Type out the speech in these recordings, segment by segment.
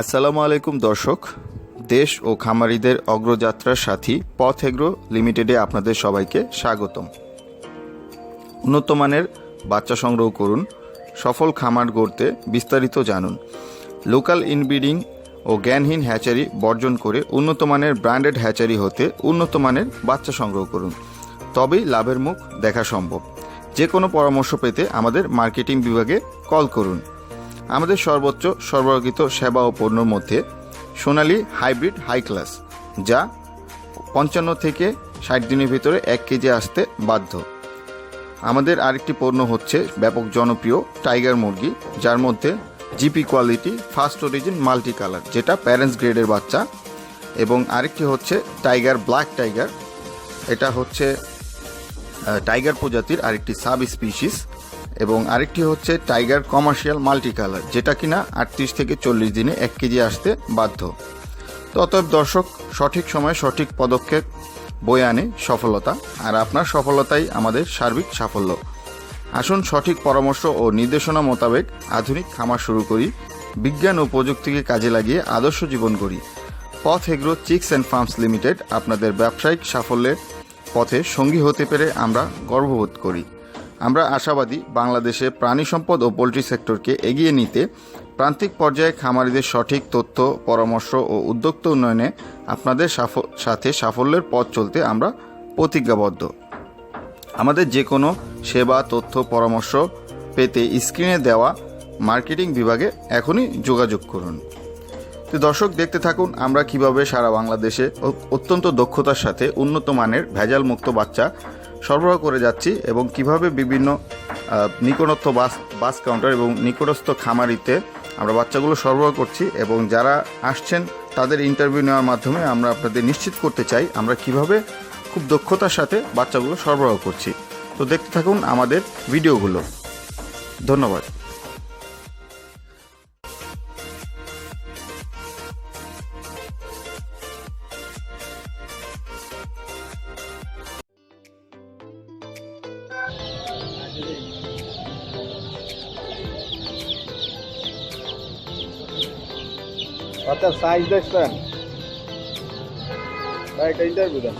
আসসালামু আলাইকুম, দর্শক। দেশ ও খামারিদের অগ্রযাত্রার সাথী পথ এগ্রো লিমিটেডে আপনাদের সবাইকে স্বাগতম। উন্নত মানের বাচ্চা সংগ্রহ করুন, সফল খামার গড়তে বিস্তারিত জানুন। লোকাল ইনব্রিডিং ও জ্ঞানহীন হ্যাচারি বর্জন করে উন্নত মানের ব্র্যান্ডেড হ্যাচারি হতে উন্নত মানের বাচ্চা সংগ্রহ করুন। তবেই লাভের মুখ দেখা সম্ভব। যে কোনো পরামর্শ পেতে আমাদের মার্কেটিং বিভাগে কল করুন। আমাদের সর্বোচ্চ সরবরাহিত সেবা ও পণ্যর মধ্যে সোনালি হাইব্রিড হাই ক্লাস, যা পঞ্চান্ন থেকে ষাট দিনের ভিতরে এক কেজি আসতে বাধ্য। আমাদের আরেকটি পণ্য হচ্ছে ব্যাপক জনপ্রিয় টাইগার মুরগি, যার মধ্যে GP quality, first origin multi colour, যেটা প্যারেন্টস গ্রেডের বাচ্চা, এবং আরেকটি হচ্ছে টাইগার ব্ল্যাক টাইগার। এটা হচ্ছে টাইগার প্রজাতির আরেকটি সাব স্পিসিস। এবং আরেকটি হচ্ছে টাইগার কমার্শিয়াল মাল্টি কালার যেটা কিনা আটত্রিশ থেকে চল্লিশ দিনে এক কেজি আসতে বাধ্য। তো অতএব দর্শক, সঠিক সময়ে সঠিক পদক্ষেপ বয়ে আনে সফলতা, আর আপনার সফলতাই আমাদের সার্বিক সাফল্য। আসুন সঠিক পরামর্শ ও নির্দেশনা মোতাবেক আধুনিক খামার শুরু করি, বিজ্ঞান ও প্রযুক্তিকে কাজে লাগিয়ে আদর্শ জীবন করি। পথ agro chicks and farms limited আপনাদের ব্যবসায়িক সাফল্যের পথে সঙ্গী হতে পেরে আমরা গর্ববোধ করি। আমরা আশাবাদী বাংলাদেশে প্রাণী সম্পদ ও পোলট্রি সেক্টরকে এগিয়ে নিতে প্রান্তিক পর্যায়ে খামারিদের সঠিক তথ্য, পরামর্শ ও উদ্যোক্তা উন্নয়নে আপনাদের সাথে সাফল্যের পথ চলতে আমরা প্রতিজ্ঞাবদ্ধ। আমাদের যে কোনো সেবা, তথ্য, পরামর্শ পেতে স্ক্রিনে দেওয়া মার্কেটিং বিভাগে এখনই যোগাযোগ করুন। তো দর্শক, দেখতে থাকুন আমরা কীভাবে সারা বাংলাদেশে অত্যন্ত দক্ষতার সাথে উন্নত মানের ভেজাল মুক্ত বাচ্চা সরবরাহ করে যাচ্ছি এবং কীভাবে বিভিন্ন নিকটস্থ বাস বাস কাউন্টার এবং নিকটস্থ খামারিতে আমরা বাচ্চাগুলো সরবরাহ করছি এবং যারা আসছেন তাদের ইন্টারভিউ নেওয়ার মাধ্যমে আমরা আপনাদের নিশ্চিত করতে চাই আমরা কীভাবে খুব দক্ষতার সাথে বাচ্চাগুলো সরবরাহ করছি। তো দেখতে থাকুন আমাদের ভিডিওগুলো ধন্যবাদ। আচ্ছা সাইজ দেখছেন? ভাই একটা ইন্টারভিউ দেন।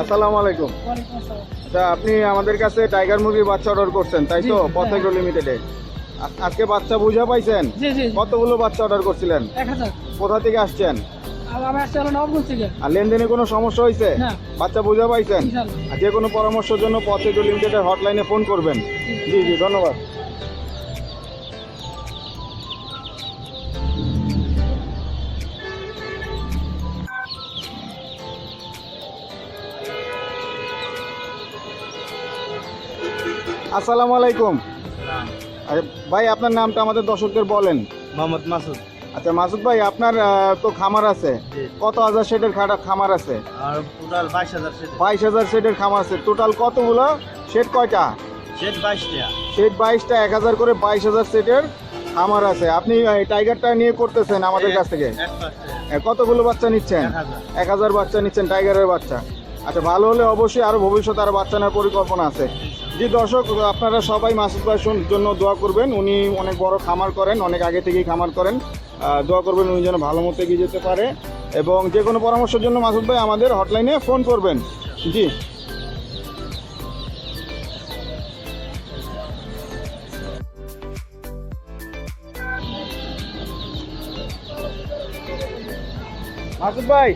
আসসালামু আলাইকুম। আচ্ছা আপনি আমাদের কাছে টাইগার মুরগির বাচ্চা অর্ডার করছেন তাই তো? পথেগ্রো লিমিটেডে আজকে বাচ্চা বুঝা পাইছেন? কতগুলো বাচ্চা অর্ডার করছিলেন? কোথা থেকে আসছেন? আর লেনদেনে কোনো সমস্যা হয়েছে বাচ্চা বুঝা পাইছেন? আর যে কোনো পরামর্শের জন্য পথেগ্রো লিমিটেডের হটলাইনে ফোন করবেন। জি জি ধন্যবাদ। আসসালামু আলাইকুম। ভাই আপনার নামটা আমাদের দর্শকদের বলেন। মোহাম্মদ মাসুদ। আচ্ছা মাসুদ ভাই আপনার তো খামার আছে। কত হাজার শেডের খাটা খামার আছে? আর টোটাল বাইশ হাজার শেডের। খামার আছে। টোটাল কতগুলো? শেড কয়টা? শেড বাইশটা। এক হাজার করে বাইশ হাজার সেটের খামার আছে। আপনি এই টাইগারটা নিয়ে করতেছেন আমাদের কাছ থেকে? কতগুলো বাচ্চা নিচ্ছেন? এক হাজার। বাচ্চা নিচ্ছেন টাইগারের বাচ্চা। আচ্ছা ভালো হলে অবশ্যই আরও ভবিষ্যতে আরও বাচ্চা নেওয়ার পরিকল্পনা আছে। জি দর্শক, আপনারা সবাই মাসুদ ভাইয়ের জন্য দোয়া করবেন। উনি অনেক বড় খামার করেন, অনেক আগে থেকেই খামার করেন। দোয়া করবেন উনি যেন ভালো মতো এগিয়ে যেতে পারে। এবং যে কোনো পরামর্শের জন্য মাসুদ ভাই আমাদের হটলাইনে ফোন করবেন। জি। মাসুদ ভাই।